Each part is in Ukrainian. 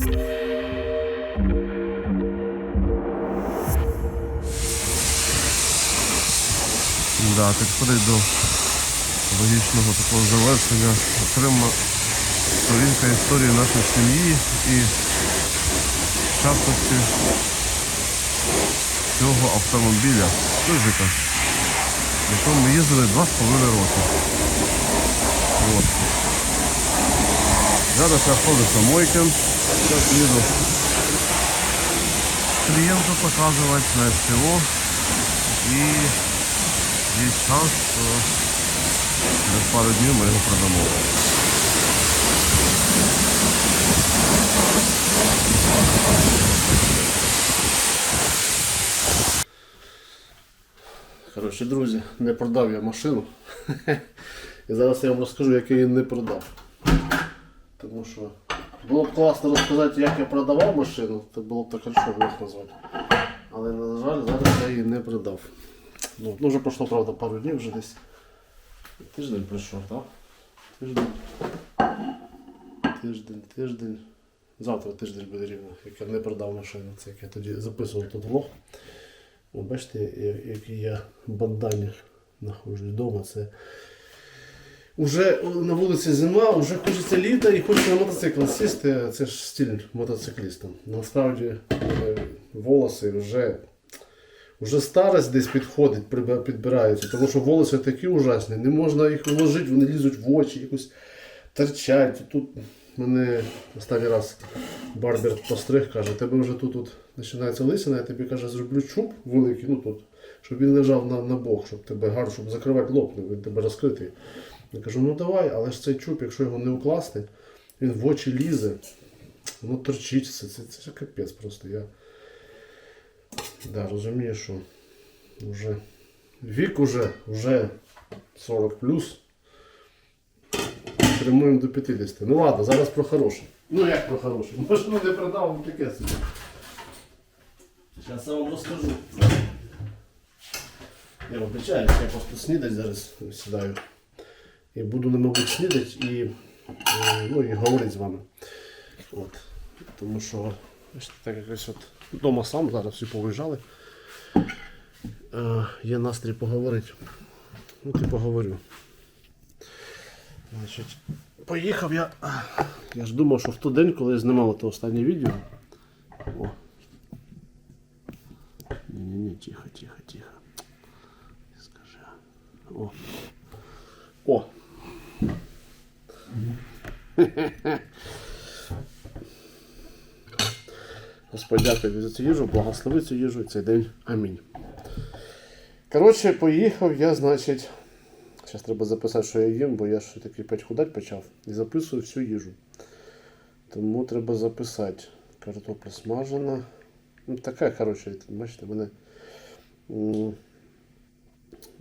Да, підходить до логічного такого завершення. Окрема сторінка історії нашої сім'ї і в частності цього автомобіля Сузика, в якому ми їздили два з половиною роки. От. Зараз знаходиться мойка. Зараз їду клієнту показувати на СТО і є шанс, що через пару днів ми його продамо. Коротше, друзі, не продав я машину. І зараз я вам розкажу, як я її не продав. Тому що було б класно розказати, як я продавав машину, це було б так хорошо влог назвати. Але на жаль, зараз я її не продав. Ну, ну вже пройшло, правда, пару днів вже десь. Тиждень пройшов, так? Тиждень. Тиждень, тиждень. Завтра тиждень буде рівно, як я не продав машину. Це як я тоді записував тут влог. Бачите, який я в бандані знаходжусь вдома. Це Уже на вулиці зима, вже хочеться літа і хочеться на мотоцикл сісти. Це ж стиль мотоцикліста. Насправді е, волоси вже, вже старость десь підходить, підбираються, тому що волоси такі ужасні, не можна їх вложити, вони лізуть в очі, якось торчать. Тут мене останній раз барбер постриг, каже, тебе вже тут, тут починається лисина, я тобі каже, зроблю чуб великий, ну тут, щоб він лежав на, на бок, щоб тебе гарно, щоб закривати лоб, він тебе розкритий. Я кажу, ну давай, але ж цей чуб, якщо його не укласти, він в очі лізе, воно торчить, це, це, це капець просто. Я да, розумію, що вже вік уже, вже 40 плюс. Прямуємо до 50. Ну ладно, зараз про хороше. Ну як про хороше? Машину не продав, ну таке собі. Зараз я вам розкажу. Я вибачаюсь, я просто снідать зараз сідаю. І буду, мабуть, снідати і, е, ну, і говорити з вами. От. Тому що так якось от вдома сам, зараз всі повиїжджали. Е, є настрій поговорити. Ну, ти поговорю. Значить, поїхав я. Я ж думав, що в той день, коли я знімав те останнє відео. О. Ні-ні-ні, тихо, тихо, тихо. Скажи. О. Господь дякую за цю їжу, благослови цю їжу цей день. Амінь. Коротше, поїхав я, значить. Зараз треба записати, що я їм, бо я ж таки худать почав. І записую всю їжу. Тому треба записати. Картопля смажена. Ну, така, коротше, бачите, в мене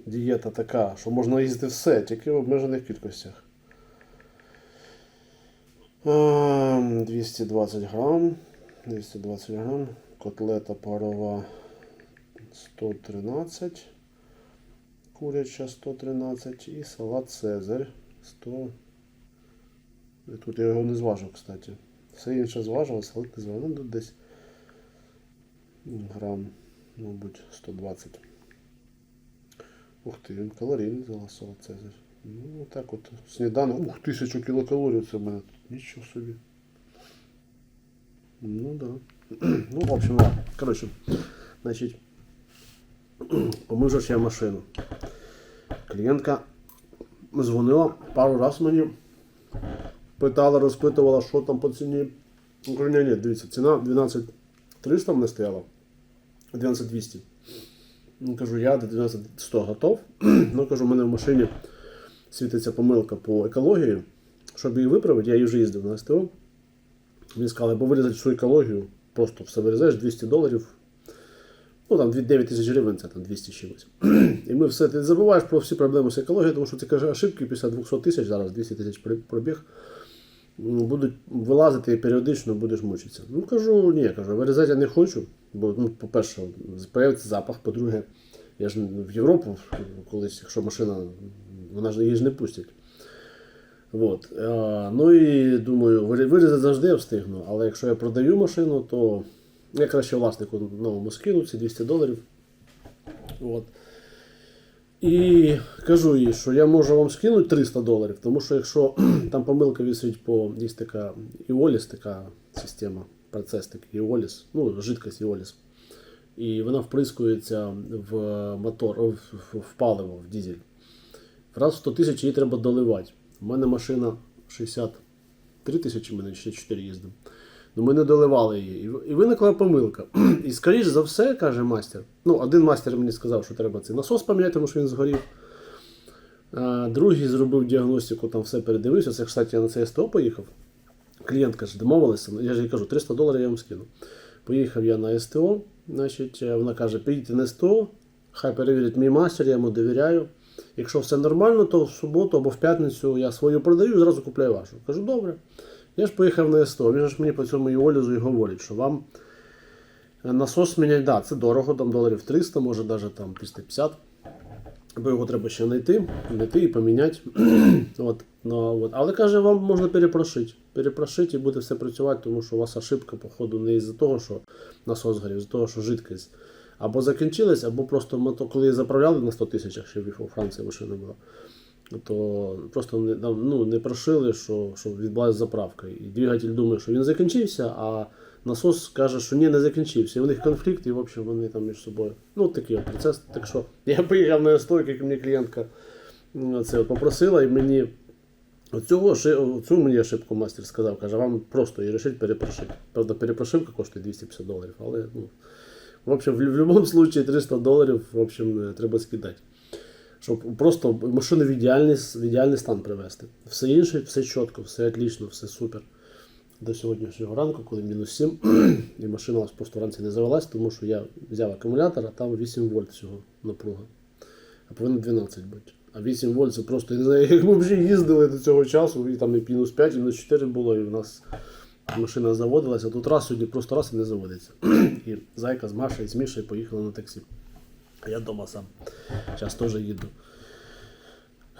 дієта така, що можна їсти все, тільки в обмежених кількостях. Ем, 220 грам. 220 грам. Котлета парова 113. Куряча 113 і салат Цезарь 100. І Тут я його не зважив, кстати. Все інше зважив, а салат не зважив. Ну, тут десь грам, мабуть, 120. Ух ти, він калорійний взяла салат Цезарь. Ну, так от, сніданок. Ух, тисячу кілокалорій це в мене тут. Нічого собі. Ну да. ну, в общем, ладно. Короче, значить, помив я машину. Клієнтка дзвонила пару раз мені, питала, розпитувала, що там по ціні. Я кажу, ні, ні, дивіться, ціна 12300 мене стояла, 12200. Ну, кажу, я до 12100 готов. ну, кажу, у мене в машині світиться помилка по екології. Щоб її виправити, я її вже їздив на СТО. Він сказав, або вирізати всю екологію, просто все вирізаєш 200 доларів. Ну там 9 тисяч гривень, це там 200 чимось. І ми все, ти забуваєш про всі проблеми з екологією, тому що ці каже, ошибки після 200 тисяч, зараз 200 тисяч пробіг, будуть вилазити і періодично будеш мучитися. Ну кажу, ні, кажу, вирізати я не хочу, бо, ну, по-перше, з'явиться запах, по-друге, я ж в Європу колись, якщо машина, вона ж її ж не пустять. От. А, ну і думаю, вирізати завжди я встигну, але якщо я продаю машину, то я краще власнику новому скину ці 200 доларів. От. І кажу їй, що я можу вам скинути 300 доларів, тому що якщо там помилка висить по є така Іоліс, така система, процес такий Іоліс, ну, жидкость Іоліс. І вона вприскується в мотор, в, в, паливо, в дизель. Раз в 100 тисяч її треба доливати. У мене машина 63 тисячі, мене ще 4 їздив. Ну ми не доливали її. І- виникла помилка. І скоріш за все, каже мастер. Ну, один мастер мені сказав, що треба цей насос поміняти, тому що він згорів. А, другий зробив діагностику, там все передивився. Це, кстати, я на це СТО поїхав. Клієнт каже, домовилися. Я ж їй кажу, 300 доларів я вам скину. Поїхав я на СТО. Значить, е, вона каже, підійте на СТО, хай перевірить мій мастер, я йому довіряю. Якщо все нормально, то в суботу або в п'ятницю я свою продаю і зразу купляю вашу. Кажу, добре. Я ж поїхав на СТО. Він ж мені по цьому іолізу і говорить, що вам е, насос міняти, да, це дорого, там доларів 300, може навіть там 350. Бо його треба ще знайти, знайти і поміняти. от, ну, от. Але каже, вам можна перепрошити. Перепрошити і буде все працювати, тому що у вас ошибка, походу, не із-за того, що насос згорів, із-за того, що жидкість або закінчилась, або просто мото, коли заправляли на 100 тисячах, ще у Франції машина була, то просто не, ну, не прошили, що, що відбулася заправка. І двигатель думає, що він закінчився, а насос каже, що ні, не закінчився. І у них конфлікт, і в общем вони там між собою. Ну, такий процес. Так що я поїхав на стойку, як мені клієнтка це от попросила, і мені Оцього, цю мені ошибку мастер сказав, каже, вам просто її рішить перепрошити. Правда, перепрошивка коштує 250 доларів, але ну, в общем, в, будь-якому випадку 300 доларів в общем, е, треба скидати. Щоб просто машину в ідеальний, в ідеальний стан привести. Все інше, все чітко, все отлично, все супер. До сьогоднішнього ранку, коли мінус 7, і машина у нас просто вранці не завелась, тому що я взяв акумулятор, а там 8 вольт всього напруга. А повинно 12 бути. А 8 вольт це просто, я не знаю, як ми вже їздили до цього часу, і там і мінус 5, і мінус 4 було, і в нас машина заводилася. Тут раз сьогодні просто раз і не заводиться. і зайка з Машею, з Мішею поїхали на таксі. А я вдома сам. Зараз теж їду.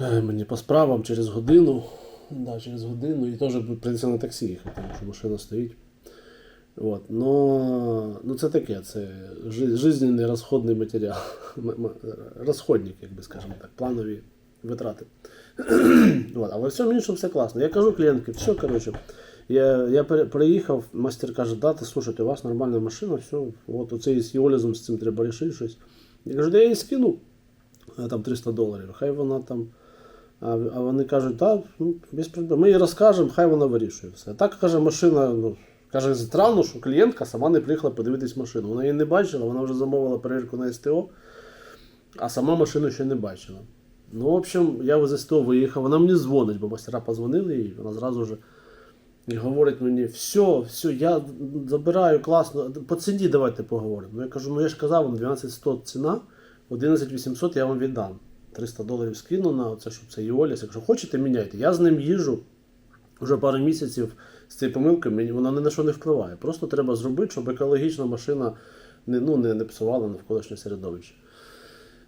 Е, Мені по справам через годину. Да, через годину і теж прийдеться на таксі їхати, тому що машина стоїть. От. Но, ну це таке, це жизненний розходний матеріал. Розходник, як би скажемо так, планові витрати. От. Але всьому іншому все класно. Я кажу клієнтки, все, коротше, я, я приїхав, мастер каже, да, ти слушайте, у вас нормальна машина, все, от оце з Іолізом з цим треба рішити щось. Я кажу, да я їй скину там 300 доларів, хай вона там. А, а вони кажуть, так, ну, без проблем. Ми їй розкажемо, хай вона вирішує все. Так каже, машина, ну, каже, странно, що клієнтка сама не приїхала подивитись машину. Вона її не бачила, вона вже замовила перевірку на СТО, а сама машину ще не бачила. Ну, в общем, я з СТО виїхав, вона мені дзвонить, бо мастера позвонили їй, вона зразу ж і говорить мені, все, все, я забираю класно, по ціні давайте поговоримо. Ну я кажу, ну я ж казав, вам 12100 ціна, 11800 я вам віддам. 300 доларів скину на це, щоб це Іоліс. Якщо хочете, міняйте. Я з ним їжджу вже пару місяців з цією помилкою, вона ні на що не впливає. Просто треба зробити, щоб екологічна машина не, ну, не, не псувала навколишнє середовище.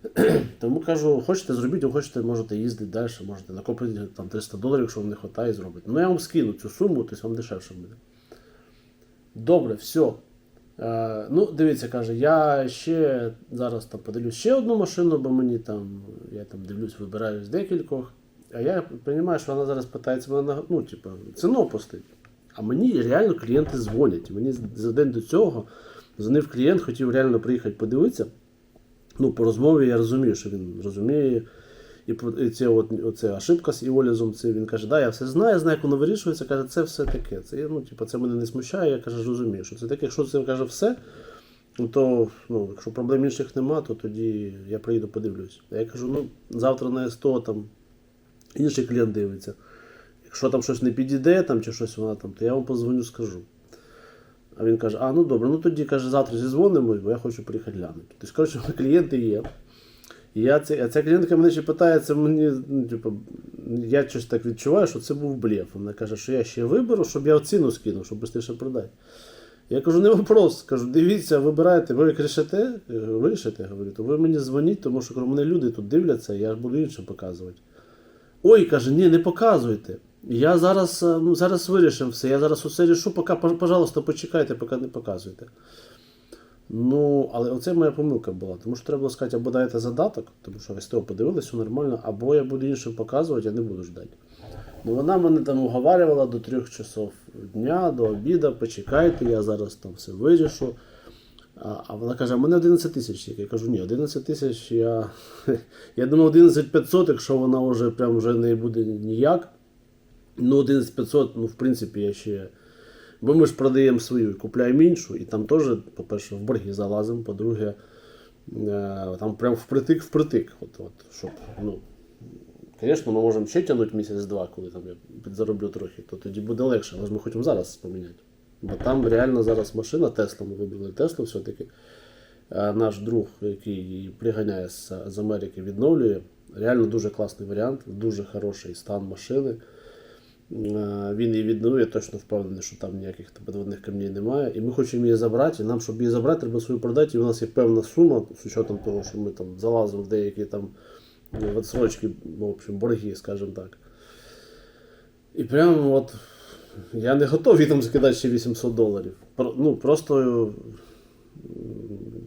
Тому кажу, хочете зробіть, хочете, можете їздити далі, можете накопити там 300 доларів, якщо вам не вистачає, зробити. Ну я вам скину цю суму, тобто вам дешевше буде. Добре, все. Е, ну, дивіться, каже, я ще зараз там подивлюсь ще одну машину, бо мені там, я там дивлюсь, вибираю з декількох. А я розумію, що вона зараз питається мене ну, типу, ціну опустити. А мені реально клієнти дзвонять. Мені за день до цього дзвонив клієнт, хотів реально приїхати подивитися. Ну, по розмові я розумію, що він розуміє. І, про- це от, оце ошибка з Іолізом, це він каже, да, я все знаю, знаю, як воно вирішується, каже, це все таке. Це, ну, типу, це мене не смущає, я каже, розумію, що це таке, якщо це каже все, ну, то ну, якщо проблем інших нема, то тоді я приїду подивлюсь. А я кажу, ну, завтра на СТО там інший клієнт дивиться. Якщо там щось не підійде, там, чи щось вона там, то я вам позвоню, скажу. А він каже, а ну добре, ну тоді каже, завтра зізвонимось, бо я хочу приїхати глянути. Тобто, коротше, клієнти є. І я це, а ця клієнтка мене ще питається, мені, ну, типу, я щось так відчуваю, що це був блеф. Вона каже, що я ще виберу, щоб я ціну скинув, щоб швидше продати. Я кажу, не вопрос. Кажу, дивіться, вибирайте, ви як рішите, е, вирішите, говорю, то ви мені дзвоніть, тому що кажу, мене люди тут дивляться, я буду іншим показувати. Ой, каже, ні, не показуйте. Я зараз, е, зараз вирішив все. Я зараз усе рішу, поки, пожалуйста, почекайте, поки не показуйте. Ну, але оце моя помилка була. Тому що треба було сказати, або дайте задаток, тому що СТО подивилися, все нормально, або я буду іншим показувати, я не буду ждати. Ну, вона мене там уговарювала до трьох часов дня, до обіду, почекайте, я зараз там все вирішу. А, а вона каже, а мене 11 тисяч. Я кажу, ні, 11 тисяч я. Я думав 11 500, якщо вона вже прям вже не буде ніяк. Ну, 11 500, ну, в принципі, я ще. Бо ми ж продаємо свою і купляємо іншу, і там теж, по-перше, в борги залазимо, по-друге, е, там прям впритик впритик. От, от, щоб, ну, Звісно, ми можемо ще тягнути місяць-два, коли там я підзароблю трохи, то тоді буде легше, але ж ми хочемо зараз поміняти. Бо там реально зараз машина Тесла, ми вибрали Теслу все-таки. Наш друг, який її приганяє з Америки, відновлює. Реально дуже класний варіант, дуже хороший стан машини. Е, Він її відновив, я точно впевнений, що там ніяких підводних камней немає. І ми хочемо її забрати. І нам, щоб її забрати, треба свою продати. І у нас є певна сума, з учетом того, що ми там залазимо в деякі там в отсрочки, в общем, борги, скажімо так. І прямо от я не готовий там закидати ще 800 доларів. Ну, просто.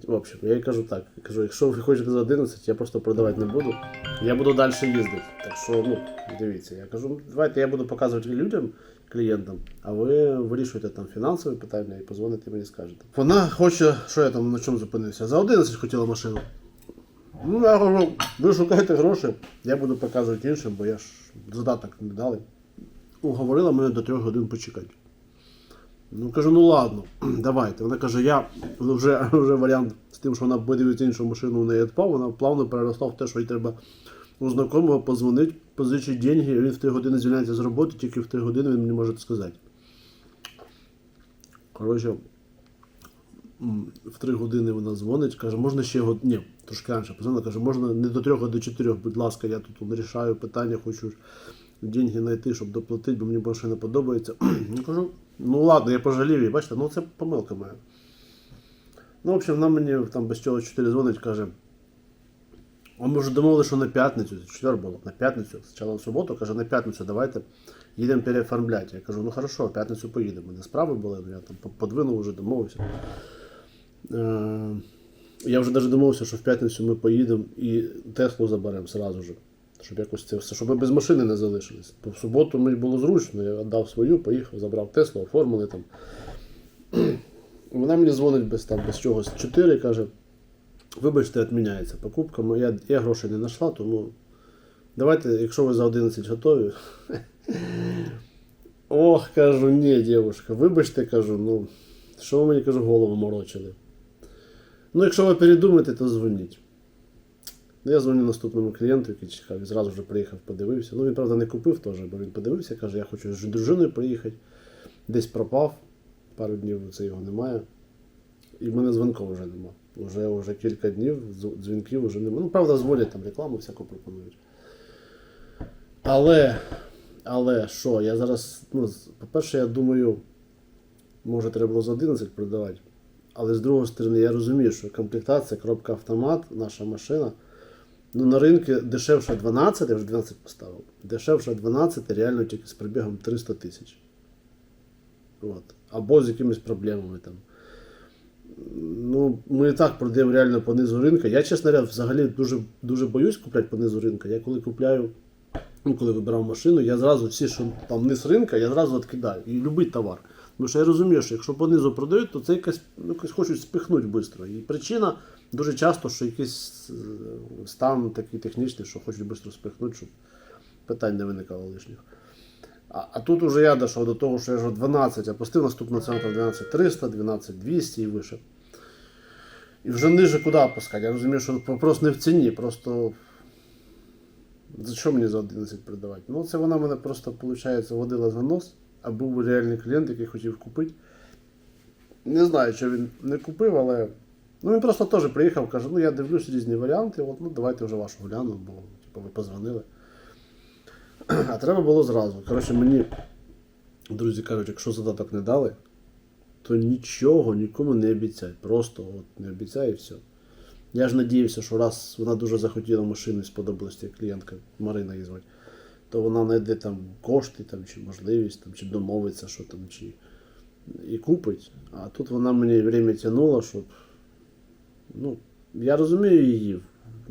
В общем, я їй кажу так. Кажу, якщо ви хочете за 11, я просто продавати не буду. Я буду далі їздити. Так що, ну, дивіться, я кажу, давайте я буду показувати людям, клієнтам, а ви вирішуєте там фінансові питання і позвоните мені скажете. Вона хоче, що я там на чому зупинився? За 11 хотіла машину. Ну, я кажу, ви шукаєте гроші, я буду показувати іншим, бо я ж задаток не дали. Уговорила мене до трьох годин почекати. Ну кажу, ну ладно, давайте. Вона каже, я ну, вже, вже варіант з тим, що вона подивиться іншу машину, у неї відпав, вона плавно переросла в те, що їй треба у знайомого позвонити, позичити деньги, він в три години звільняється з роботи, тільки в три години він мені може сказати. Коротше, в три години вона дзвонить, каже, можна ще год... Ні, трошки раніше позвонила, каже, можна не до трьох, а до чотирьох, будь ласка, я тут вирішаю питання, хочу деньги знайти, щоб доплатити, бо мені більше не подобається. Я кажу, ну ладно, я пожалів її, бачите, ну це помилка моя. Ну, в общем, вона мені там без чого 4 дзвонить, каже. А ми вже домовилися, що на п'ятницю, четвер було, на п'ятницю, спочатку в суботу, каже, на п'ятницю давайте їдемо переоформляти. Я кажу, ну хорошо, в п'ятницю поїдемо. У справи були, ну, я там подвинув, вже домовився. Е, Я вже навіть домовився, що в п'ятницю ми поїдемо і Теслу заберемо сразу же. Щоб якось це все, щоб ми без машини не залишились. Бо в суботу мені було зручно, я віддав свою, поїхав, забрав Теслу, оформили там. Вона мені дзвонить без, там, без чогось. 4 каже, вибачте, відміняється покупка. Я, я грошей не знайшла, тому давайте, якщо ви за 11 готові. Ох, кажу, ні, дівчинка, вибачте, кажу, ну, що ви мені кажу, голову морочили. Ну, якщо ви передумаєте, то дзвоніть. Ну, я дзвоню наступному клієнту, який чекав, і зразу вже приїхав, подивився. Ну, він, правда, не купив теж, бо він подивився, каже, я хочу з дружиною приїхати. Десь пропав, пару днів це його немає. І в мене дзвонків вже нема. Уже, вже кілька днів дзвінків вже немає. Ну, правда, дзвонять там рекламу всяку пропонують. Але, але що, я зараз, ну, по-перше, я думаю, може треба було за 11 продавати. Але з другої сторони, я розумію, що комплектація, коробка автомат, наша машина. Ну, на ринку дешевше 12, я вже 12 поставив. Дешевше 12 реально тільки з пробігом 300 тисяч. От. Або з якимись проблемами там. Ну, ми і так продаємо реально по низу ринку. Я, чесно говоря, взагалі дуже, дуже боюсь купляти по низу ринку. Я коли купляю, ну, коли вибирав машину, я зразу всі, що там низ ринка, я зразу відкидаю. І любий товар. Тому що я розумію, що якщо по низу продають, то це якось, ну, якось хочуть спихнути швидко. І причина дуже часто, що якийсь е, стан такий технічний, що хочуть швидко спихнути, щоб питань не виникало лишніх. А, а тут уже я дійшов до того, що я вже 12, а пустив наступного центр 12300, 12200 і вище. І вже ниже куди опускати? Я розумію, що вопрос не в ціні, просто за що мені за 11 продавати? Ну, це вона мене просто, виходить, водила за нос, а був реальний клієнт, який хотів купити. Не знаю, що він не купив, але. Ну він просто теж приїхав, каже, ну я дивлюсь різні варіанти, от, ну давайте вже вашу гляну, бо типу, ви позвонили. А треба було зразу. Коротше, мені друзі кажуть, якщо задаток не дали, то нічого нікому не обіцяй. Просто от не обіцяй і все. Я ж надіявся, що раз вона дуже захотіла машину і сподобалась ця клієнтка Марина її звати, то вона знайде там кошти там, чи можливість, там, чи домовиться, що там, чи і купить. А тут вона мені время тягнула, щоб. Ну, я розумію її.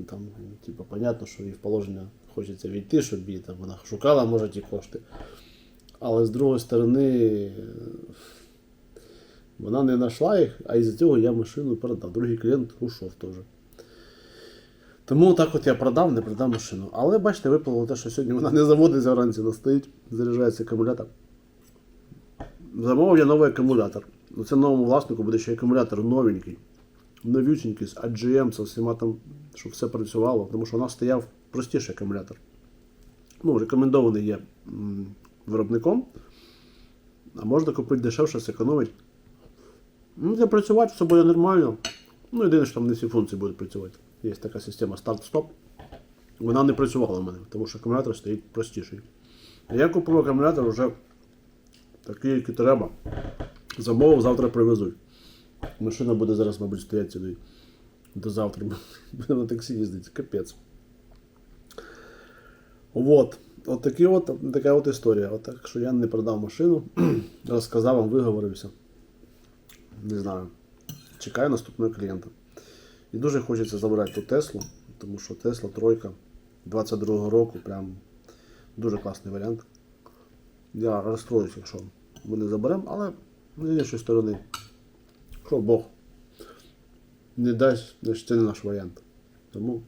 Там, типу, понятно, що їй в положення хочеться війти, щоб її там вона шукала, може, ті кошти. Але з другої сторони, вона не знайшла їх, а із-за цього я машину продав. Другий клієнт ушов теж. Тому так от я продав, не продав машину. Але бачите, випало те, що сьогодні вона не заводиться вранці, вона стоїть, заряджається акумулятор. Замовив я новий акумулятор. Ну, Це новому власнику буде ще акумулятор новенький, новюченький, з AGM, з всіма там, щоб все працювало, тому що у нас стояв простіший акумулятор. Ну, рекомендований є виробником. А можна купити дешевше, зекономить. Ну, для працювати все буде нормально. Ну, єдине, що там не всі функції будуть працювати. Є така система старт-стоп. Вона не працювала в мене, тому що акумулятор стоїть простіший. Я купив акумулятор вже такий, який треба. Замовив, завтра привезуть. Машина буде зараз, мабуть, стояти сюди до завтра. Буде на таксі їздити. Капець. Вот. От, такі от така от історія. От так що я не продав машину, розказав вам, виговорився. Не знаю. Чекаю наступного клієнта. І дуже хочеться забрати ту Теслу, тому що Тесла тройка 22-го року прям дуже класний варіант. Я розстроюсь, якщо ми не заберемо, але з іншої сторони, що Бог не дасть, значить це не наш варіант. Тому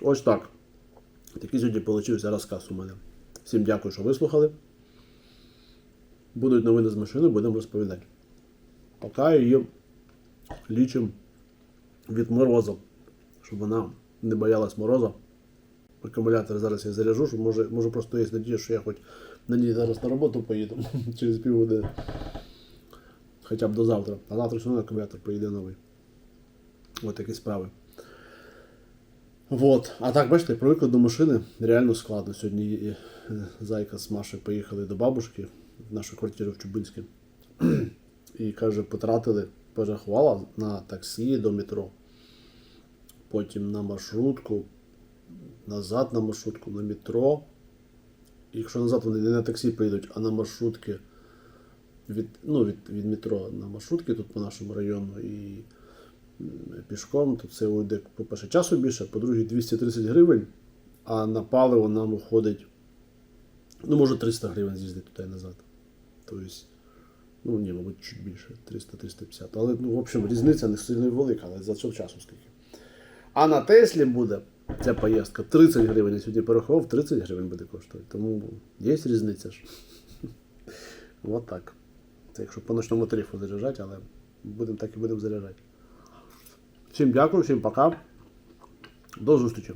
ось так. Такий сьогодні получився розказ у мене. Всім дякую, що вислухали. Будуть новини з машини, будемо розповідати. Поки її лічимо від морозу, щоб вона не боялась морозу. Акумулятор зараз я заряжу, що може, може просто є надія, що я хоч на ній зараз на роботу поїду через півгодини. Хоча б до завтра. А завтра все одно акумулятор поїде новий. Ось такі справи. Вот. А так, бачите, привикли до машини реально складно. Сьогодні Зайка з Машею поїхали до бабушки в нашу квартиру в Чубинське. І каже, потратили, перерахувала на таксі до метро. Потім на маршрутку, назад на маршрутку, на метро. І якщо назад вони не на таксі поїдуть, а на маршрутки від, ну, від, від метро на маршрутки тут по нашому району і пішком, то це уйде, по-перше, часу більше, по-друге, 230 гривень, а на паливо нам уходить, ну, може, 300 гривень з'їздити туди назад. Тобто, ну, ні, мабуть, чуть більше, 300-350. Але, ну, в общем, різниця не сильно велика, але за цього часу скільки. А на Теслі буде ця поїздка 30 гривень. Я сьогодні порахував, 30 гривень буде коштувати. Тому є різниця ж. От так. Це якщо по ночному тарифу заряджати, але будемо так і будемо заряджати. Всім дякую, всім пока. До зустрічі.